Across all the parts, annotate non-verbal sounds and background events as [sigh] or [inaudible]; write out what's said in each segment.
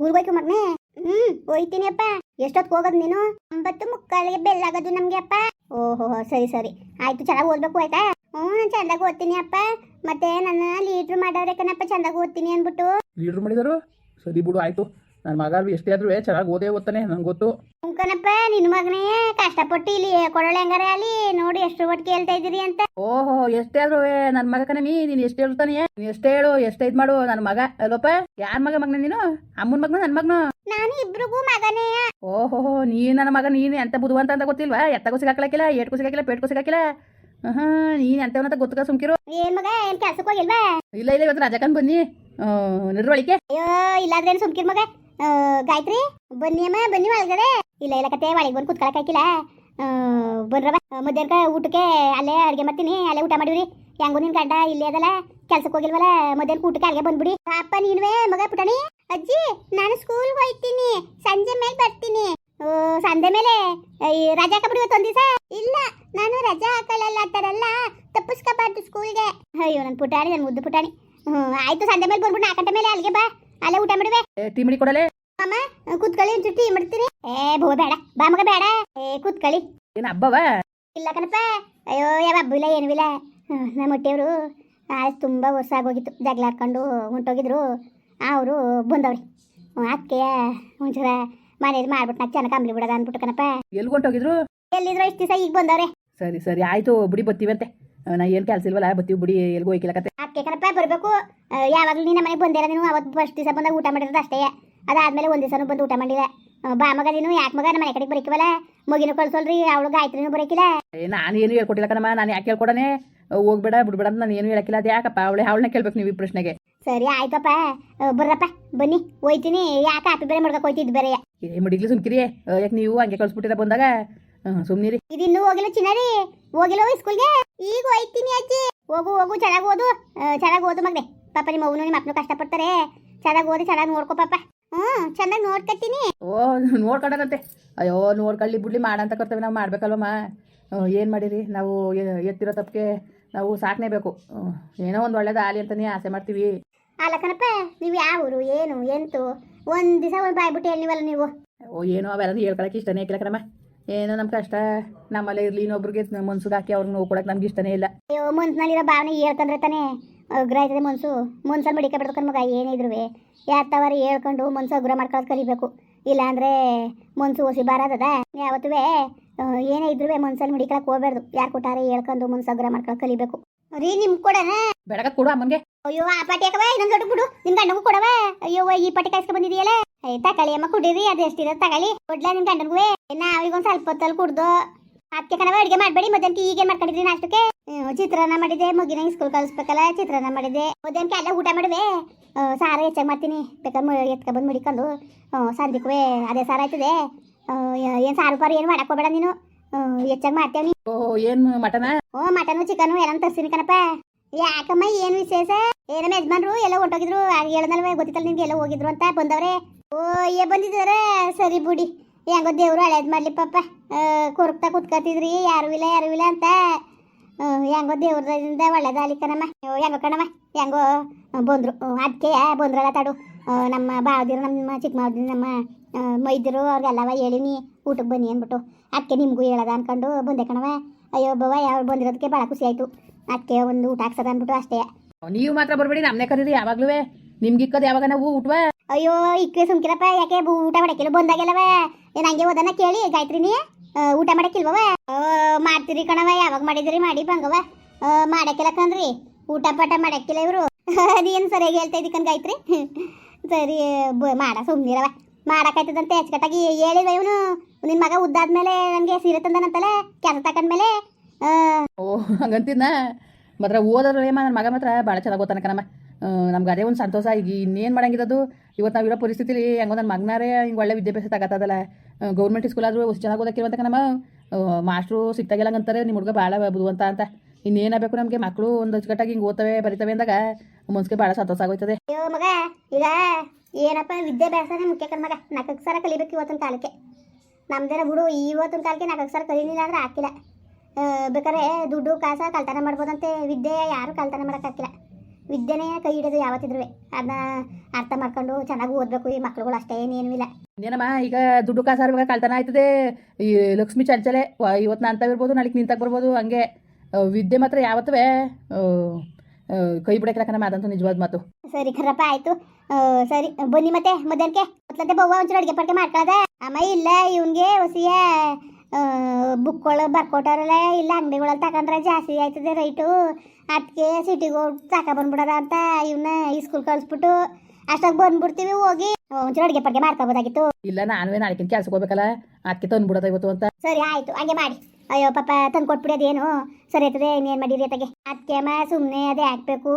ಸ್ಕೂಲ್ಗೆ ಹೋಯ್ತು ಮಗ್ನೆ ಹ್ಮ್ ಹೋಯ್ತೀನಿ ಅಪ್ಪ ಎಷ್ಟೊತ್ತು ಹೋಗೋದು ನೀನು? ಒಂಬತ್ತು ಮುಕ್ಕಾಲಿಗೆ ಬೆಲ್ಲಾಗದು ನಮ್ಗೆ ಅಪ್ಪ ಓಹೋ, ಸರಿ ಸರಿ. ಆಯ್ತು, ಚೆನ್ನಾಗಿ ಓದ್ಬೇಕು, ಆಯ್ತಾ? ಹ್ಞೂ, ನಾನು ಚೆಂದಾಗಿ ಓದ್ತೀನಿ ಅಪ್ಪ ಮತ್ತೆ ನನ್ನ ಲೀಡ್ರ್ ಮಾಡವ್ರೆ ಕಣಪ್ಪ ಚೆಂದಾಗಿ ಓದ್ತೀನಿ ಅಂದ್ಬಿಟ್ಟು. ಲೀಡ್ರ್ ಮಾಡಿದಾರು? ಸರಿ ಬಿಡು, ಆಯಿತು. ನನ್ನ ಮಗ ಎಷ್ಟೇ ಆದ್ರೂ ಚೆನ್ನಾಗಿ ಓದೇ ಓದ್ತಾನೆ ನಂಗೆ ಗೊತ್ತು. ಕನಪ್ಪ ನಿನ್ನ ಮಗನೇ ಕಷ್ಟಪಟ್ಟು ಇಲ್ಲಿ ಕೊಡೋಳೆ ಹಂಗಾರೆ ಅಲ್ಲಿ ನೋಡಿ ಎಷ್ಟು ಒಟ್ಟು ಕೇಳ್ತಾ ಇದ್ದೀರಿ ಅಂತ. ಓಹೋ ಎಷ್ಟೇ ಆದ್ರೂ ನನ್ನ ಮಗ ಕಣಮಿ ನೀನು ಎಷ್ಟು ಹೇಳ್ತಾನೆ? ನೀನು ಎಷ್ಟು ಹೇಳು ಎಷ್ಟು ಇದು ಮಾಡು ನನ್ನ ಮಗ ಅಲ್ಲೋಪ ಯಾರ ಮಗ ಮಗನ ನೀನು? ಅಮ್ಮನ ಮಗನ ನನ್ನ ಮಗನು? ನಾನು ಇಬ್ರಿಗೂ ಮಗನೇ. ಓಹೋ ನೀ ನನ್ನ ಮಗ ನೀನು ಎಂತ ಬುದ್ಧಿವಂತ ಅಂತ ಗೊತ್ತಿಲ್ವಾ? ಎತ್ತಗೂ ಸಿಗಾಕಲಕ್ಕಿಲ್ಲ ಏಟ್ಗೂ ಸಿಗಾಕಿಲ್ಲ ಪೇಟ್ಗೂ ಸಿಗಾಕಿಲ್ಲ? ನೀನ್ ನೀನು ಎಂತವನಂತ ಗೊತ್ತಕ ಸುಮ್ಕಿರು? ಏನ್ ಮಗ ಏನ್ ಕೆಲ್ಸಕ್ಕೆ ಹೋಗಿಲ್ವಾ? ಇಲ್ಲ ಇಲ್ಲ ಇವತ್ತು ರಜಕನ್ ಬನ್ನಿ. ನಿರ್ವಳಿಕೆ ಅಯ್ಯೋ ಇಲ್ಲಾದ್ರೇನು ಸುಮ್ಕಿರ್ ಮಗ? ಗಾಯತ್ರಿ ಬನ್ನಿ ಅಮ್ಮ ಬನ್ನಿ ಒಳಗಡೆ. ಇಲ್ಲ ಇಲ್ಲ ಕತೆ ಒಳಗೆ ಬಂದು ಕುತ್ಕೊಳಕ್ ಹಾಕಿಲ್ಲ. ಬನ್ರವ ಮಧ್ಯಾಹ್ನ ಊಟಕ್ಕೆ ಅಲ್ಲೇ ಅಡ್ಗೆ ಮಾಡ್ತೀನಿ. ಅಲ್ಲೇ ಊಟ ಮಾಡಿವ್ರಿ. ಹೆಂಗು ನಿನ್ ಗಂಡ ಇಲ್ಲೇ ಅದಲ್ಲ ಕೆಲ್ಸಕ್ಕೆ ಹೋಗಿಲ್ವಲ್ಲ ಮಧ್ಯಾಹ್ನ ಊಟಕ್ಕೆ ಅಲ್ಲಿಗೆ ಬಂದ್ಬಿಡಿ. ಅಪ್ಪ ನೀನುವೇ ಮಗ ಪುಟಾಣಿ. ಅಜ್ಜಿ ನಾನು ಸ್ಕೂಲ್ಗೆ ಹೋಗ್ತೀನಿ ಸಂಜೆ ಮೇಲೆ ಬರ್ತೀನಿ. ಓ, ಸಂಜೆ ಮೇಲೆ ರಜಾ ಹಾಕಬಿಡಿ ಇವತ್ತು ಒಂದ್ ದಿವಸ ಇಲ್ಲ ನಾನು ರಜಾ ಹಾಕಲ್ಲ ಆ ಥರ ಎಲ್ಲ ತಪ್ಪಿಸ್ಕೋಬಾರ್ದು ಸ್ಕೂಲ್ಗೆ ಅಯ್ಯೋ ನನ್ನ ಪುಟಾಣಿ ನನ್ನ ಮುದ್ದು ಪುಟಾಣಿ. ಹ್ಞೂ ಆಯ್ತು ಸಂಜೆ ಮೇಲೆ ಬಂದ್ಬಿಟ್ಟು ನಾಲ್ಕು ಗಂಟೆ ಮೇಲೆ ಅಲ್ಲಿಗೆ ಬಾ. ಅಲ್ಲೇ ಊಟ ಮಾಡಿವೆ. ಟೀ ಮಡಿ ಕೊಡಲೆ? ಕೂತ್ಕೊಳ್ಳಿ ಒಂಚೂರು ಮಾಡ್ತೀರಿ? ಏ ಬೋ ಬೇಡ. ಬಾ ಮಗ ಬೇಡ. ಏ ಕೂತ್ಕೊಳ್ಳಿ. ಏನು ಹಬ್ಬವ? ಇಲ್ಲ ಕಣಪ್ಪ. ಅಯ್ಯೋ ಯಾವ ಹಬ್ಬ ಇಲ್ಲ ಏನೂ ಇಲ್ಲ. ಹ್ಮ್, ನಮ್ಮ ಹೊಟ್ಟೆಯವರು ಆಯ್ತು ತುಂಬಾ ವರ್ಷ ಆಗೋಗಿತ್ತು ಜಗಳ ಹಾಕೊಂಡು ಹೊಂಟೋಗಿದ್ರು. ಅವರು ಬಂದವ್ರಿ. ಅದಕ್ಕೆ ಒಂಚೂರ ಮನೇಲಿ ಮಾಡ್ಬಿಟ್ಟು ನಾ ಚೆನ್ನಾಗಿ ಕಂಬ್ಲಿ ಬಿಡೋದ ಅಂದ್ಬಿಟ್ಟು ಕನಪ ಎಲ್ಲಿ ಹೊಂಟೋಗಿದ್ರು? ಎಲ್ಲಿದ್ರು? ಇಷ್ಟು ದಿವಸ ಈಗ ಬಂದವ್ರೆ. ಸರಿ ಸರಿ. ಆಯ್ತು ಬಿಡಿ ಬರ್ತೀವಿ ಅಂತೆ ನಾ ಏನು ಕೆಲಸ ಇಲ್ವಲ್ಲ ಬತ್ತೀವಿ ಬಿಡಿ ಎಲ್ಗೂ ಹೋಯ್ಕಿಲ್ಲ ಕತೆ ಅದಕ್ಕೆ ಕಣಪ್ಪ ಬರಬೇಕು. ಯಾವಾಗಲೂ ನೀನು ಮನೆಗೆ ಬಂದಿರೋದೇನು ಅವತ್ತು ಫಸ್ಟ್ ದಿವಸ ಬಂದಾಗ ಊಟ ಮಾಡಿರೋದು ಅಷ್ಟೇ. ಅದಾದ್ಮೇಲೆ ಒಂದು ದಿವಸನೂ ಬಂದು ಊಟ ಮಾಡಿಲ್ಲ. ಬಾ ಮಗ ನೀನು ಯಾಕೆ ಮಗ? ನಮ್ಮ ಮನೆ ಕಡೆಗೆ ಬರೀಕವಲ್ಲ ಮಗಿನೂ ಕಳ್ಸೋಲ್ರಿ ಅವಳು ಗಾಯತ್ರಿನೂ ಬರೀಕಿಲ್ಲ. ನಾನು ಏನು ಹೇಳ್ಕೊಟ್ಟಿಲ್ಲ ಕಣಮ್ಮ ನಾನು ಯಾಕೆ ಹೇಳ್ಕೊಡನೆ? ಹೋಗ್ಬೇಡ ಬಿಡ್ಬೇಡ ಅಂತ ನಾನು ಏನು ಹೇಳಕ್ಕಿಲ್ಲ. ಅದು ಯಾಕಪ್ಪ? ಅವಳೆ ಅವಳನ್ನ ಕೇಳ್ಬೇಕು ನೀವು ಈ ಪ್ರಶ್ನೆಗೆ. ಸರಿ ಆಯ್ತಪ್ಪ. ಬರ್ರಪ್ಪ ಬನ್ನಿ ಹೋಯ್ತೀನಿ. ಯಾಕೆ ಕಾಪಿ ಬೇರೆ ಮಾಡ್ಕೊ ಹೋಯ್ತಿದ್ದು ಬೇರೆ. ಏ ಮಡಿಗ್ಲಿ ಸುಮ್ಕಿರಿ. ಯಾಕೆ ನೀವು ಹಂಗೆ ಕಳ್ಸ್ಬಿಟ್ಟಿರ ಬಂದಾಗ? ಸುಮ್ಮನಿರಿ ಇದಿನ್ನೂ ಹೋಗಿಲ್ಲ ಚಿನ್ನರಿ? ಹೋಗಿಲ್ಲ ಸ್ಕೂಲ್ಗೆ ಈಗ ಹೋಯ್ತೀನಿ ಅಜ್ಜಿ. ಹೋಗು ಹೋಗು ಚೆನ್ನಾಗಿ ಓದು. ಚೆನ್ನಾಗಿ ಓದು ಮಗನೆ. ಪಾಪ ನಿಮ್ಮ ಅವನು ನಿಮ್ಮ ಅಪ್ಪನು ಕಷ್ಟಪಡ್ತಾರೆ. ಚೆನ್ನಾಗಿ ಓದಿ ಚೆನ್ನಾಗಿ ನೋಡ್ಕೋ ಪಾಪ. ಹ್ಞೂ ಚೆನ್ನಾಗಿ ನೋಡ್ಕತ್ತೀನಿ ಓ ನೋಡ್ಕೊಂಡಂತೆ ಅಯ್ಯೋ ನೋಡ್ಕೊಳ್ಳಿ ಬಿಡ್ಲಿ ಮಾಡಂತ ಕರ್ತವ್ಯ ನಾವು ಮಾಡ್ಬೇಕಲ್ವಮ್ಮ? ಏನು ಮಾಡಿರಿ? ನಾವು ಎತ್ತಿರೋ ತಪ್ಪಿಗೆ ನಾವು ಸಾಕನೇಬೇಕು ಏನೋ ಒಂದು ಒಳ್ಳೇದು ಆಲಿ ಅಂತಲೇ ಆಸೆ ಮಾಡ್ತೀವಿ. ಅಲ್ಲ ಕಣಪ್ಪ ನೀವು ಯಾವ ಊರು ಏನು ಎಂತು? ಒಂದು ದಿವಸ ಒಂದು ಬಾಯ್ಬಿಟ್ಟು ಹೇಳಿವಲ್ಲ ನೀವು? ಓ ಏನೋ ಅವೆಲ್ಲ ಹೇಳ್ಕೊಳಕ್ಕೆ ಇಷ್ಟನೇ ಇಲ್ಲ ಕಣಮ್ಮ. ಏನೋ ನಮ್ಮ ಕಷ್ಟ. ನಮ್ಮಲ್ಲೇ ಇರಲಿ ಇನ್ನೊಬ್ರಿಗೆ ಮನ್ಸಿಗೆ ಹಾಕಿ ಅವ್ರಿಗೆ ನೋವು ಕೊಡಕ್ಕೆ ನಮ್ಗೆ ಇಷ್ಟನೇ ಇಲ್ಲ. ಅಯ್ಯೋ ಮನ್ಸಿನಲ್ಲಿರೋ ಭಾವನೆ ಹೇಳ್ತಂದ್ರೆ ತಾನೇ. ಅಗ್ರ ಆಯ್ತದೆ ಮನ್ಸು. ಮನ್ಸಲ್ಲಿ ಮಡಿಕೆ ಬಿಡ್ಕೊಂಡು ಮಗ ಏನಿದ್ರು ಯಾತವಾರ ಹೇಳ್ಕೊಂಡು ಮನ್ಸು ಅಗ್ರ ಮಾಡ್ಕೊಳ್ಳೋದು ಕಲಿಬೇಕು. ಇಲ್ಲಾಂದ್ರೆ ಮನ್ಸು ಹೊಸಿ ಬಾರದದ? ಯಾವತ್ತೂ ಏನೇ ಇದ್ರು ಮನ್ಸಲ್ಲಿ ಮಡಿಕೊಳಕ್ ಹೋಗ್ಬಾರ್ದು ಯಾರು ಕೊಟ್ಟಾರೆ ಹೇಳ್ಕೊಂಡು ಮನ್ಸು ಅಗ್ರ ಮಾಡ್ಕೊಳ್ಳೋದು ಕಲಿಬೇಕು. ರೀ ನಿಮ್ ಕೊಡನ ಬೆಳಗ ಕೊಡು ಅಮ್ಮಂಗೆ ಅಯ್ಯೋ ಆ ಪಾಟಿ ಹಾಕವ ಇನ್ನೊಂದು ದೊಡ್ಡ ಬಿಡು ನಿಮ್ ಗಂಡಗೂ ಕೊಡವ ಅಯ್ಯೋ ಈ ಪಾಟಿ ಕಾಯಿಸ್ಕೊ ಬಂದಿದೆಯಲ್ಲ? ತಗೊಳ್ಳಿ ಅಮ್ಮ ಕುಡಿರಿ. ಅದು ಎಷ್ಟಿರೋದು ತಗೊಳ್ಳಿ. ಕೊಡ್ಲ ನಿಮ್ ಗಂಡನ್ಗೂ ನಾವೀಗ ಒಂದ್ ಸ್ವಲ್ಪ ಹೊತ್ತಲ್ಲಿ ಕುಡ್ದು ಅದಕ್ಕೆ ಕಣವ ಅಡಿಗೆ ಮಾಡಬೇಡಿ. ಮಧ್ಯಾಹ್ನಕ್ಕೆ ಈಗೇನ್ ಮಾಡ್ಕೊಂಡಿದ್ರಿ ನಾಷ್ಟಕ್ಕೆ? ಚಿತ್ರಾನ್ನ ಮಾಡಿದೆ ಮಗಿನ ಸ್ಕೂಲ್ ಕಳಿಸ್ಬೇಕಲ್ಲ ಚಿತ್ರಾನ್ನ ಮಾಡಿದೆ. ಮಧ್ಯಾಹ್ನಕ್ಕೆ ಎಲ್ಲ ಊಟ ಮಾಡುವೆ? ಸಾರ ಹೆಚ್ಚಾಗಿ ಮಾಡ್ತೀನಿ. ಬೇಕಾದ್ರೆ ಎತ್ಕ ಬಂದು ಮುಡಿಕೊಂಡು ಸಂದಿಕ್ಕೂ ಅದೇ ಸಾರ ಆಯ್ತದೆ. ಏನು ಸಾರು ಪಾರು ಏನು ಮಾಡಕ್ಕೆ ಹೋಗ್ಬೇಡ ನೀನು. ಹೆಚ್ಚಾಗಿ ಮಾಡ್ತೇವೆ ಓ ಏನು ಮಟನ? ಓ ಮಟನು ಚಿಕನು ಎಲ್ಲ ತರ್ಸಿನಿ ಕಣಪ್ಪ. ಯಾಕಮ್ಮ ಏನು ವಿಶೇಷ? ಏನ ಯಜಮಾನ್ರು ಎಲ್ಲ ಹೊಂಟೋಗಿದ್ರು. ಹೇಳದಲ್ವೇ ಗೊತ್ತಿತ್ತಲ್ಲ ನಿಮ್ಗೆ ಎಲ್ಲ ಹೋಗಿದ್ರು ಅಂತ ಬಂದವ್ರೆ. ಓ ಏ ಬಂದಿದ್ದಾರೆ? ಸರಿ ಬಿಡಿ. ಹೆಂಗೋ ದೇವ್ರು ಹಳೇದು ಮಾಡಲಿ ಪಾಪ. ಕೊರಕ್ತಾ ಕುತ್ಕತಿದ್ರಿ ಯಾರು ಇಲ್ಲ ಯಾರು ಇಲ್ಲ ಅಂತ. ಹೆಂಗೋ ದೇವ್ರದಿಂದ ಒಳ್ಳೇದಾಲಿ ಕಣಮ್ಮ ಹೆಂಗೋ ಕಣಮ್ಮ ಹೆಂಗೋ ಬೊಂದ್ರು. ಅದಕ್ಕೆ ಬಂದ್ರಲ್ಲ ತಾಡು. ನಮ್ಮ ಬಾವದಿರು ನಮ್ಮ ಚಿಕ್ಕ ಮಾವದಿರು ನಮ್ಮ ಮೈದರು ಅವ್ರಿಗೆಲ್ಲವ ಹೇಳಿನಿ ಊಟಕ್ಕೆ ಬನ್ನಿ ಅಂದ್ಬಿಟ್ಟು. ಅದಕ್ಕೆ ನಿಮಗೂ ಹೇಳದ ಅನ್ಕೊಂಡು ಬಂದೆ ಕಣವ ಅಯ್ಯೋ ಬವ್ವ ಯಾವ ಬಂದಿರೋದಕ್ಕೆ ಭಾಳ ಖುಷಿ ಆಯಿತು. ಅದಕ್ಕೆ ಒಂದು ಊಟ ಹಾಕ್ಸದ ಅಂದ್ಬಿಟ್ಟು ಅಷ್ಟೇ. ನೀವು ಮಾತ್ರ ಬರಬೇಡಿ ನಮ್ಮನೆ ಕರೀರಿ ಯಾವಾಗಲೂ ನಿಮ್ಗೆ ಇಕ್ಕದ ಯಾವಾಗ ನಾವು ಊಟವ? ಅಯ್ಯೋ ಇಕ್ಕೆ ಸುಮ್ಕಿರಪ್ಪ ಯಾಕೆ ಊಟ ಮಾಡಕ್ಕಿಲ್ಲ ಬಂದಾಗೆಲ್ಲವ ಏನ್ ಹಂಗೆ ಓದನ್ನ ಕೇಳಿ ಗಾಯತ್ರಿನಿ ಊಟ ಮಾಡಕ್ಕಿಲ್ವವ ಮಾಡ್ತೀರಿ ಕಣವ ಯಾವಾಗ ಮಾಡಿದಿರಿ? ಮಾಡಿ ಬಂಗವ ಮಾಡಕ್ಕಿಲ್ಲ ಕಣ್ರಿ, ಊಟ ಪಾಠ ಮಾಡಕ್ಕಿಲ್ಲ ಇವರು. ಅದೇನು [laughs] ಸರಿಯಾಗಿ ಹೇಳ್ತಾ ಇದ್ದಿ ಕಣ್ ಗಾಯತ್ರಿ? [laughs] ಸರಿ ಮಾಡ ಸುಮ್ಮನಿರವ ಮಾಡಕ್ಕಾಯ್ತದಂತೆ, ಅಚ್ಚುಕಟ್ಟಾಗಿ ಹೇಳಿಲ್ವ ಇವನು? ನಿನ್ನ ಮಗ ಉದ್ದಾದ್ಮೇಲೆ ನನಗೆ ಸೀರೆ ತಂದನಂತಲೇ, ಕೆಲಸ ತಕೊಂಡ್ಮೇಲೆ? ಓ, ಹಂಗಂತಿದ್ನ? ಮಾತ್ರ ಓದೋದ್ರಲ್ಲೇ ನನ್ನ ಮಗ ಮಾತ್ರ ಭಾಳ ಚೆನ್ನಾಗಿ ಓದ್ತಾನೆ ಕಣಮ್ಮ. ನಮ್ಗೆ ಅದೇ ಒಂದು ಸಂತೋಷ. ಈಗ ಇನ್ನೇನು ಮಾಡಂಗಿರೋದು ಇವತ್ತು ನಾವಿರೋ ಪರಿಸ್ಥಿತಿಲಿ ಹೆಂಗೋ ನನ್ನ ಮಗನಾರೇ ಹಿಂಗೆ ಒಳ್ಳೆ ವಿದ್ಯಾಭ್ಯಾಸ ತಗತ್ತದಲ್ಲ ಗೌರ್ಮೆಂಟ್ ಸ್ಕೂಲ್ ಆದರೂ ಅಷ್ಟು ಚೆನ್ನಾಗಿ ಓದಕ್ಕಿರುವಂತ ನಮ್ಮ ಮಾಸ್ಟ್ರು ಸಿಕ್ತಾಗೆಲ್ಲ ಅಂತಾರೆ ನಿಮ್ಮ ಹುಡುಗ ಭಾಳ ಬುದ್ಧಿವಂತ ಅಂತ. ಇನ್ನೇನಾಗಬೇಕು ನಮಗೆ? ಮಕ್ಕಳು ಒಂದು ಅಚ್ಚುಕಟ್ಟಾಗಿ ಹಿಂಗೆ ಓದ್ತವೆ, ಬರಿತವೆ ಅಂದಾಗ ಮನ್ಸಿಗೆ ಭಾಳ ಸಂತೋಷ ಆಗೋಯ್ತದೆ. ಮಗ, ಈಗ ಏನಪ್ಪ ವಿದ್ಯಾಭ್ಯಾಸನೇ ಮುಖ್ಯ ಕಣ್ ಮಗ? ಸರ ಕಲಿಬೇಕು ಇವತ್ತಿನ ಕಾಲಕ್ಕೆ. ನಮ್ದೇನ ಬಿಡು ಇವತ್ತಿನ ಕಾಲಕ್ಕೆ ನಾಲ್ಕು ಅಕ್ಷರ ಕಲೀಲಿಲ್ಲ ಅಂದ್ರೆ ಹಾಕಿಲ್ಲ. ಬೇಕಾದ್ರೆ ದುಡ್ಡು, ಕಾಸ ಕಳ್ತನ ಮಾಡ್ಬೋದಂತೆ. ವಿದ್ಯೆ ಯಾರು ಕಳ್ತನ ಮಾಡೋಕ್ಕಾಗಿಲ್ಲ ವಿದ್ಯೆನೇ ಕೈ ಹಿಡಿದು ಯಾವತ್ತಿದ್ರು ಅದನ್ನ ಅರ್ಥ ಮಾಡ್ಕೊಂಡು ಚೆನ್ನಾಗಿ ಓದಬೇಕು. ಈ ಮಕ್ಳುಗಳು ಅಷ್ಟೇ ಏನೇನೂ ಇಲ್ಲ. ಏನಮ್ಮ ಈಗ ದುಡ್ಡು ಕಾಸಾರು ಇವಾಗ ಕಳ್ತನ ಆಯ್ತದೆ. ಈ ಲಕ್ಷ್ಮಿ ಚಂಚಲೆ ಇವತ್ತು ನಾನು ಇರ್ಬೋದು ನಾಳೆಗೆ ನಿಂತಾಗ ಬರ್ಬೋದು ಹಂಗೆ. ವಿದ್ಯೆ ಮಾತ್ರ ಯಾವತ್ತೂ ಕೈ ಬಿಡಕ್ಕೆ ಅದಂತೂ ನಿಜವಾದ ಮಾತು. ಸರಿ ಖರಪ್ಪ ಆಯ್ತು. ಸರಿ ಬನ್ನಿ ಮತ್ತೆ ಮಧ್ಯಾಹ್ನಕ್ಕೆ. ಮೊದ್ಲಂತೆ ಬವ್ವ ಒಂಚೂರು ಅಡುಗೆ ಪಡ್ಕೆ ಮಾಡ್ಕೊಳ್ಳೋದ ಅಮ್ಮ ಇಲ್ಲ ಇವನ್ಗೆ ಹೊಸಿಯ ಬುಕ್ಗಳು ಬರ್ಕೊಟ್ಟಾರಲ್ಲ? ಇಲ್ಲ ಅಂಗಡಿಗಳಲ್ಲಿ ತಗೊಂಡ್ರೆ ಜಾಸ್ತಿ ಆಯ್ತದೆ ರೈಟು ಅದಕ್ಕೆ ಸಿಟಿಗೆ ಹೋಗಿ ತಕ ಬಂದ್ಬಿಡೋದ ಅಂತ ಇವನ್ನ ಇಸ್ಕೂಲ್ ಸ್ಕೂಲ್ ಕಳಿಸ್ಬಿಟ್ಟು ಅಷ್ಟಾಗಿ ಬಂದ್ಬಿಡ್ತೀವಿ ಹೋಗಿ ಒಂಚೂರು ಅಡುಗೆ ಪಡ್ಗೆ ಮಾಡ್ಕೋಬೋದಾಗಿತ್ತು. ಇಲ್ಲ ನಾನುವೇ ನಾಳೆಕಿನ ಕೆಲ್ಸಕ್ಕೆ ಹೋಗ್ಬೇಕಲ್ಲ ಅದಕ್ಕೆ ತಂದ್ಬಿಡೋದ ಇವತ್ತು ಅಂತ. ಸರಿ ಆಯ್ತು ಹಂಗೆ ಮಾಡಿ. ಅಯ್ಯೋ ಪಾಪ ತಂದು ಕೊಟ್ಬಿಡಿ ಅದೇನು? ಸರಿ ಆಯ್ತದೆ ಇನ್ನೇನು ಮಾಡಿರಿ ಅತ್ತಾಗೆ? ಅದಕ್ಕೆ ಅಮ್ಮ ಸುಮ್ಮನೆ ಅದೇ ಹಾಕ್ಬೇಕು.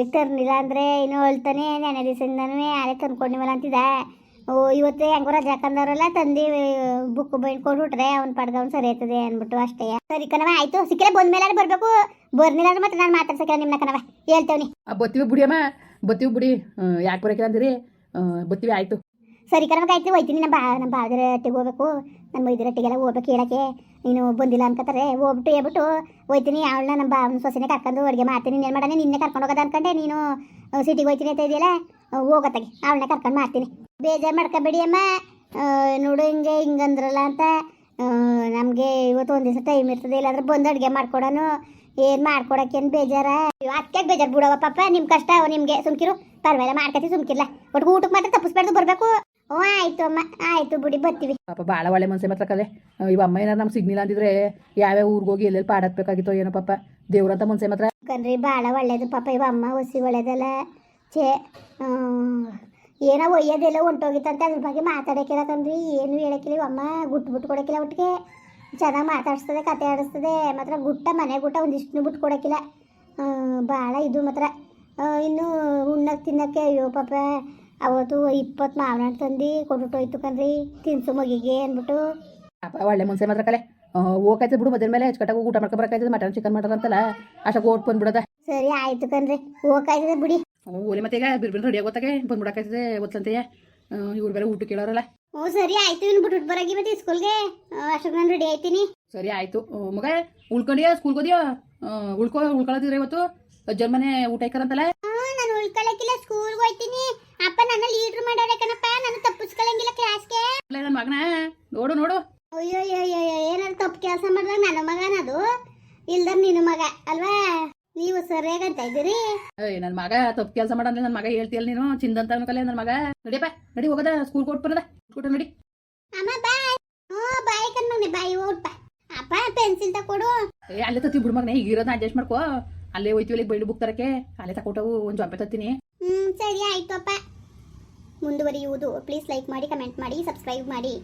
ಈಗ ತರ್ನಿಲ್ಲ ಅಂದರೆ ಇನ್ನು ಹೇಳ್ತಾನೆ ನೆನೆ ದಿವಸದಿಂದನೂ ಅದೇ ತಂದ್ಕೊಂಡಿವಲ್ಲ ಅಂತಿದ್ದ. ಓ ಇವತ್ತು ಹೆಂಗೋ ರಜಾ ತಂದಿ ಬುಕ್ ಬೈಡ್ಕೊಂಡು ಹುಟ್ರೆ ಅವ್ನ ಪಡ್ದ ಅವ್ನು ಸರಿ ಆಯ್ತದೆ ಅಂದ್ಬಿಟ್ಟು ಅಷ್ಟೇ. ಸರಿ ಕಣವ ಆಯ್ತು. ಸಿಕ್ಕರೆ ಬಂದ್ಮೇಲೆ ಬರಬೇಕು. ಬರ್ನಿಲ್ಲ ಅಂದ್ರೆ ಮತ್ತೆ ನಾನು ಮಾತಾಡ್ಸಕ್ಕೆ ನಿಮ್ಮ ಕಣವ ಹೇಳ್ತೇವ್ನಿ ಬತ್ತಿವಿ ಬತ್ತೀವಿ ಬತ್ತಿವಿ ಬುಡಿ. ಬಿಡಿ ಯಾಕೆ ಬರಕಿಲ್ಲ ಅಂದಿರಿ? ಬತ್ತಿವಿ ಆಯಿತು. ಸರಿ ಕಣವಾಗ ಆಯ್ತು. ಹೋಯ್ತೀನಿ. ನಮ್ಮ ಬಾ ನಮ್ಮ ಬಾದ್ರ ಅಟ್ಟಿಗೆ ಹೋಗ್ಬೇಕು. ನನ್ನ ಮೈದ್ರ ಅಟ್ಟಿಗೆಲ್ಲ ಹೋಗ್ಬೇಕು ಹೇಳಕ್ಕೆ. ನೀನು ಬಂದಿಲ್ಲ ಅನ್ಕೋತಾರೆ. ಹೋಗ್ಬಿಟ್ಟು ಹೇಳ್ಬಿಟ್ಟು ಹೋಯ್ತೀನಿ. ಅವಳನ್ನ ನಮ್ಮ ಬಾವನ ಸೊಸೆನೇ ಕರ್ಕೊಂಡು ಅಡುಗೆ ಮಾಡ್ತೀನಿ. ಏನು ಮಾಡಾನೆ ನಿನ್ನೆ ಕರ್ಕೊಂಡು ಹೋಗೋದು ಅನ್ಕೊಂಡೆ. ನೀನು ಸಿಟಿಗೆ ಹೋಯ್ತೀನಿ ಅಂತ ಇದೆಯಲ್ಲ ಹೋಗತ್ತಾಗೆ. ಅವಳನ್ನ ಕರ್ಕೊಂಡು ಮಾಡ್ತೀನಿ. ಬೇಜಾರು ಮಾಡ್ಕೊಬೇಡಿ ಅಮ್ಮ ಆ, ನೋಡು ಹಿಂಗೆ ಹಿಂಗಂದ್ರಲ್ಲ ಅಂತ. ನಮಗೆ ಇವತ್ತು ಒಂದು ದಿವಸ ಟೈಮ್ ಇರ್ತದೆ ಇಲ್ಲಾಂದ್ರೆ ಬಂದು ಅಡುಗೆ ಮಾಡ್ಕೊಡೋನು. ಏನು ಮಾಡ್ಕೊಡಕ್ಕೇನು ಬೇಜಾರ? ಅದಕ್ಕೆ ಬೇಜಾರು ಬಿಡವ ಪಾಪ ನಿಮ್ಮ ಕಷ್ಟ ನಿಮಗೆ ಸುಮ್ಕಿರು. ಪರವಾಗಿಲ್ಲ ಮಾಡ್ಕತಿ ಸುಮ್ಕಿಲ್ಲ ಒಟ್ಟು ಊಟಕ್ಕೆ ಮಾತ್ರ ತಪ್ಪಿಸ್ಬಾರ್ದು ಬರಬೇಕು. ಹ್ಞೂ ಆಯಿತು ಅಮ್ಮ ಆಯಿತು ಬಿಡಿ ಬರ್ತೀವಿ. ಪಾಪ ಭಾಳ ಒಳ್ಳೆ ಮನಸ್ಸೆ ಮಾತ್ರ ಕಲೆ. ಇವ ಅಮ್ಮ ಏನಾರು ನಮ್ಗೆ ಸಿಗ್ನಿಲ್ಲ ಅಂದಿದ್ರೆ ಯಾವ್ಯಾವ ಊರಿಗೆ ಹೋಗಿ ಎಲ್ಲೆಲ್ಲಿ ಪಾಡಾಕ್ಬೇಕಾಗಿತ್ತು ಏನೋ ಪಾಪ. ದೇವ್ರಂತ ಮನಸ್ಸೆ ಮಾತ್ರ. ಕನ್ರಿ ಭಾಳ ಒಳ್ಳೇದು ಪಾಪ ಇವ ಅಮ್ಮ ಒಸಿ ಒಳ್ಳೇದಲ್ಲ. ಛೇ ಏನೋ ಒಯ್ಯೋದೆಲ್ಲ ಹೊಂಟೋಗಿತ್ತಂತೆ ಅದ್ರ ಬಗ್ಗೆ ಮಾತಾಡೋಕ್ಕಿಲ್ಲ ಕಣ್ರಿ ಏನು ಹೇಳಕ್ಕಿಲ್ಲ ಅಮ್ಮ ಗುಟ್ಟು ಬಿಟ್ಟು ಕೊಡೋಕ್ಕಿಲ್ಲ ಒಟ್ಟಿಗೆ. ಚೆನ್ನಾಗಿ ಮಾತಾಡಿಸ್ತದೆ ಕತೆ ಆಡಿಸ್ತದೆ. ಮಾತ್ರ ಗುಟ್ಟ ಮನೆ ಗುಟ್ಟ ಒಂದಿಷ್ಟು ಬಿಟ್ಟು ಕೊಡೋಕ್ಕಿಲ್ಲ ಭಾಳ ಇದು ಮಾತ್ರ. ಇನ್ನು ಉಣ್ಣಕ್ಕೆ ತಿನ್ನಕ್ಕೆ ಅಯ್ಯೋ ಪಾಪ. ಅವತ್ತು ಇಪ್ಪತ್ತು ಮಾವಿನ ಹಣ್ಣು ತಂದು ಕೊಟ್ಬಿಟ್ಟು ಹೋಯ್ತು ಕಣ್ರಿ. ತಿನ್ಸು ಮಗಿಗೆ ಅಂದ್ಬಿಟ್ಟು. ಪಾಪ ಒಳ್ಳೆ ಮುನ್ಸೆ ಮಾತ್ರ ಕಲೆ. ಹೋಗಾಯ್ತದೆ ಬಿಡು ಮೊದಲ ಮೇಲೆ ಅಚ್ಚುಕಟ್ಟಾಗಿ ಊಟ ಮಾಡ್ಕೊ ಬರಕಾಯ್ತದೆ ಮಟನ್ ಚಿಕನ್ ಮಾಡ್ರಂತಲ್ಲ ಅಷ್ಟಾಗ ಓಟ್ ಬಂದ್ಬಿಡೋದ. ಸರಿ ಆಯ್ತು ಕಣ್ರಿ. ಹೋಗಾಯ್ತದೆ ಬಿಡಿ. ಓಲಿ ಮತ್ತೆ ಈಗ ಬಿರ್ಬಿರ್ ರೆಡಿ ಆಗೋತ್ತಾಗೆ ಬಂದ್ಬಿಡಕಾಯ್ತದೆ ಒತ್ತಂತೆಯೇ ಇವ್ರ ಬೇರೆ ಊಟ ಕೇಳೋರಲ್ಲ. ಓ ಸರಿ ಆಯ್ತು. ಇನ್ನು ಬಿಟ್ಟು ಬರಾಗಿ ಮತ್ತೆ ಸ್ಕೂಲ್ಗೆ ಅಷ್ಟೊಂದು ನಾನು ರೆಡಿ ಆಯ್ತೀನಿ. ಸರಿ ಆಯ್ತು. ಮಗ ಉಳ್ಕೊಂಡಿಯಾ? ಸ್ಕೂಲ್ಗೆ ಹೋದಿಯೋ? ಉಳ್ಕೊ ಉಳ್ಕೊಳ್ಳೋದಿದ್ರೆ ಇವತ್ತು? ಅಜ್ಜನ ಮನೆ ಊಟ ಇಕ್ಕರಂತಲ್ಲ? ನಾನು ಉಳ್ಕೊಳ್ಳಕ್ಕಿಲ್ಲ ಸ್ಕೂಲ್ಗೆ ಹೋಯ್ತೀನಿ. ಅಪ್ಪ ನನ್ನ ಲೀಡ್ರ್ ಮಾಡೋರೆ ಕಣಪ್ಪ. ನಾನು ತಪ್ಪಿಸ್ಕೊಳಂಗಿಲ್ಲ ಕ್ಲಾಸ್ಗೆ ನನ್ನ ಮಗನ? ನೋಡು ನೋಡು. ಅಯ್ಯೋ ಅಯ್ಯೋ ಅಯ್ಯೋ ಏನಾದ್ರು ತಪ್ಪು ಕೆಲಸ ಮಾಡಿದಾಗ ನನ್ನ ಮಗನದು ಇಲ್ದರ್ ನಿನ್ನ ಮಗ ಅಲ್ವಾ ನೀವು ಸರಿಯಾಗಂತ ಇದ್ದೀರಿ? ಏಯ್ ನನ್ನ ಮಗ ತಪ್ಪು ಕೆಲಸ ಮಾಡಂದ್ರೆ ನನ್ನ ಮಗ ಹೇಳ್ತಿಯಲ್ಲ ನೀನು? ಚಿಂದಂತ ಕಲೆ ನನ್ನ ಮಗ. ನಡಿಯಪ್ಪ ನಡಿ ಹೋಗದ ಸ್ಕೂಲ್ ಕೊಟ್ಟು ಬರದ ಕೊಟ್ಟು ನಡಿ. ಅಮ್ಮ ಬಾಯ್. ಓ ಬಾಯ್ ಕಣ್ಮಗ್ನೆ ಬಾಯ್ ಓಡ್ಪ ಅಪ್ಪ ಪೆನ್ಸಿಲ್ ತಕೊಡು ಏ ಅಲ್ಲೇ ತತ್ತಿ ಬಿಡು ಮಗನೇ ಈಗ ಇರೋದ ಅಡ್ಜಸ್ಟ್ ಮಾಡ್ಕೋ. ಅಲ್ಲೇ ಹೋಯ್ತೀವಿ ಅಲ್ಲಿ ಬೈಡು ಬುಕ್ ತರಕ್ಕೆ. ಅಲ್ಲೇ ತಕೊಟ್ಟವು ಒಂದು ಜೊಂಪೆ ತತ್ತೀನಿ. ಹ್ಮ್ ಸರಿ ಆಯ್ತು ಅಪ್ಪ. ಮುಂದುವರಿಯುವುದು. ಪ್ಲೀಸ್ ಲೈಕ್ ಮಾಡಿ ಕಮೆಂಟ್ ಮಾಡಿ ಸಬ್ಸ್ಕ್ರೈಬ್ ಮಾಡಿ.